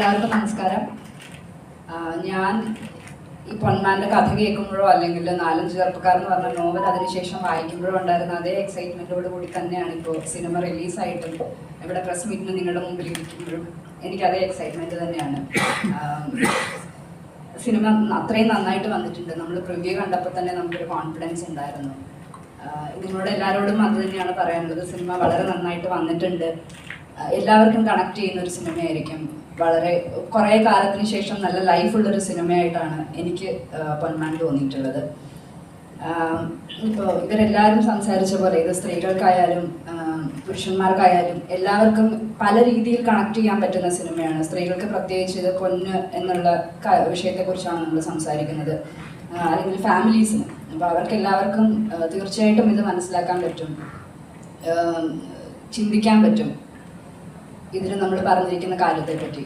എല്ലാവർക്കും നമസ്കാരം. ഞാൻ ഈ പൊന്മാന്റെ കഥ കേൾക്കുമ്പോഴോ അല്ലെങ്കിൽ നാലഞ്ച് ചെറുപ്പക്കാർ എന്ന് പറഞ്ഞ നോവൽ അതിനുശേഷം വായിക്കുമ്പോഴോ ഉണ്ടായിരുന്ന അതേ എക്സൈറ്റ്മെന്റോട് കൂടി തന്നെയാണ് ഇപ്പോൾ സിനിമ റിലീസായിട്ടും ഇവിടെ പ്രസ് മീറ്റിന് നിങ്ങളുടെ മുമ്പിൽ ഇരിക്കുമ്പോഴും എനിക്ക് അതേ എക്സൈറ്റ്മെന്റ് തന്നെയാണ് സിനിമ അത്രയും നന്നായിട്ട് വന്നിട്ടുണ്ട്. നമ്മൾ പ്രിവ്യൂ കണ്ടപ്പോൾ തന്നെ നമുക്കൊരു കോൺഫിഡൻസ് ഉണ്ടായിരുന്നു. ഇതിനോട് എല്ലാവരോടും അത് തന്നെയാണ് പറയാനുള്ളത്. സിനിമ വളരെ നന്നായിട്ട് വന്നിട്ടുണ്ട്. എല്ലാവർക്കും കണക്ട് ചെയ്യുന്ന ഒരു സിനിമയായിരിക്കും. വളരെ കുറേ കാലത്തിന് ശേഷം നല്ല ലൈഫുള്ളൊരു സിനിമയായിട്ടാണ് എനിക്ക് പൊന്മാൻ തോന്നിയിട്ടുള്ളത്. ഇപ്പോൾ ഇവരെല്ലാവരും സംസാരിച്ച പോലെ ഇത് സ്ത്രീകൾക്കായാലും പുരുഷന്മാർക്കായാലും എല്ലാവർക്കും പല രീതിയിൽ കണക്ട് ചെയ്യാൻ പറ്റുന്ന സിനിമയാണ്. സ്ത്രീകൾക്ക് പ്രത്യേകിച്ച് ഇത് പൊന്ന് എന്നുള്ള വിഷയത്തെക്കുറിച്ചാണ് നമ്മൾ സംസാരിക്കുന്നത്. അല്ലെങ്കിൽ ഫാമിലീസിന് അപ്പോൾ അവർക്ക് എല്ലാവർക്കും തീർച്ചയായിട്ടും ഇത് മനസ്സിലാക്കാൻ പറ്റും. ചിന്തിക്കാൻ പറ്റും. ഇതിൽ നമ്മൾ പറഞ്ഞിരിക്കുന്ന കാര്യത്തെ പറ്റി